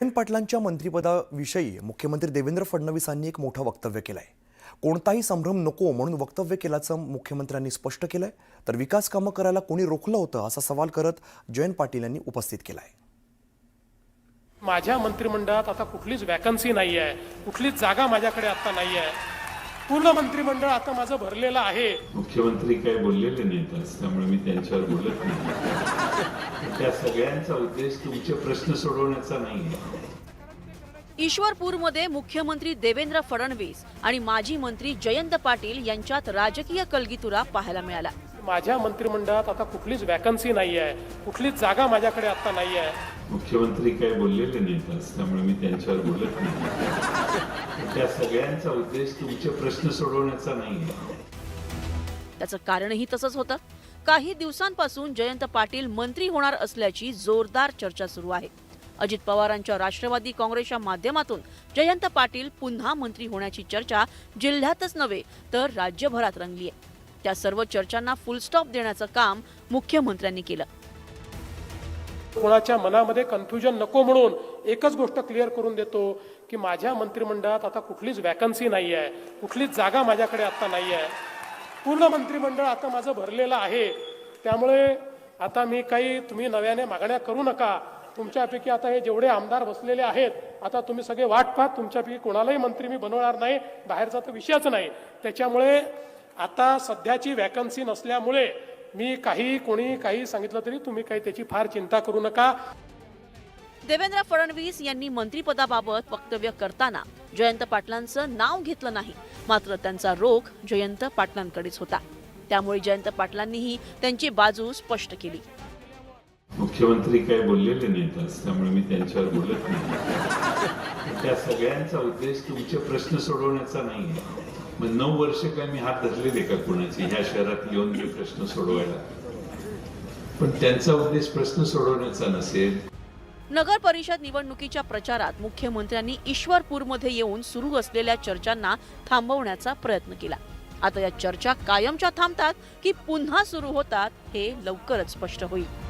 जयंत पाटलांच्या मंत्रिपदाविषयी मुख्यमंत्री देवेंद्र फडणवीसांनी एक मोठं वक्तव्य केलंय. कोणताही संभ्रम नको म्हणून वक्तव्य केल्याचं मुख्यमंत्र्यांनी स्पष्ट केलंय. तर विकास कामं करायला कोणी रोखलं होतं असा सवाल करत जयंत पाटील यांनी उपस्थित केला आहे माझ्या मंत्रिमंडळात आता कुठलीच वॅकन्सी नाही आहे कुठलीच जागा माझ्याकडे आता नाही आहे पूर्ण मंत्रिमंडळ आता माझं भरलेलं आहे. मुख्यमंत्री काय बोललेले नाहीत त्यामुळे मी त्यांच्यावर बोलत नाही. त्या सगळ्यांचा उद्देश तुमचे प्रश्न सोडवण्याचा नाही ईश्वरपूरमध्ये मुख्यमंत्री देवेंद्र फडणवीस आणि माजी मंत्री जयंत पाटील यांच्यात राजकीय कलगीतुरा पाहायला मिळाला. माझ्या मंत्रिमंडळात आता कुठलीच वॅकन्सी नाही आहे. कुठलीच जागा माझ्याकडे आता नाही आहे. मुख्यमंत्री काय बोललेले नाहीत त्यामुळे मी त्यांच्यावर बोलत नाही. त्या सगळ्यांचा उद्देश तुमचे प्रश्न सोडवण्याचा नाही त्याचं कारणही तसंच होतं. काही दिवसांपासून जयंत पाटील मंत्री होणार असल्याची जोरदार चर्चा सुरू आहे. अजित पवारांच्या राष्ट्रवादी काँग्रेसच्या माध्यमातून जयंत पाटील पुन्हा मंत्री होण्याची चर्चा जिल्ह्यातच नव्हे तर राज्यभरात रंगली आहे त्या सर्व चर्चांना फुलस्टॉप देण्याचं काम मुख्यमंत्र्यांनी केलं. कोणाच्या मनामध्ये कन्फ्युजन नको म्हणून एकच गोष्ट क्लिअर करून देतो की माझ्या मंत्रिमंडळात आता कुठलीच वॅकन्सी नाही आहे कुठलीच जागा माझ्याकडे आता नाही आहे पूर्ण मंत्रिमंडळ आता माझं भरलेलं आहे. त्यामुळे आता मी काही तुम्ही नव्याने मागण्या करू नका. तुमच्यापैकी आता हे जेवढे आमदार बसलेले आहेत आता तुम्ही सगळे वाट पाहत तुमच्यापैकी कोणालाही मंत्री मी बनवणार नाही बाहेरचा तर विषयच नाही. त्याच्यामुळे आता सध्याची वॅकन्सी नसल्यामुळे मी काही कोणी काही सांगितलं तरी तुम्ही काही त्याची फार चिंता करू नका. देवेंद्र फडणवीस यांनी मंत्रिपदाबाबत वक्तव्य करताना जयंत पाटलांचं नाव घेतलं नाही. मात्र त्यांचा रोख जयंत पाटलांकडेच होता. त्यामुळे जयंत पाटलांनीही त्यांची बाजू स्पष्ट केली. मुख्यमंत्री काय बोललेले नाहीत आज त्यामुळे मी त्यांच्यावर बोलत नाही. त्या सगळ्यांचा उद्देश तुमचे प्रश्न सोडवण्याचा नाही आहे. मग नऊ वर्ष काय मी हात धरलेले का कोणाचे? ह्या शहरात येऊन मी प्रश्न सोडवायला. पण त्यांचा उद्देश प्रश्न सोडवण्याचा नसेल. नगर परिषद निवडणुकीच्या प्रचारात मुख्यमंत्र्यांनी ईश्वरपूरमध्ये येऊन सुरू असलेल्या चर्चांना थांबवण्याचा प्रयत्न केला. आता या चर्चा कायमच्या थांबतात की पुन्हा सुरू होतात हे लवकरच स्पष्ट होईल.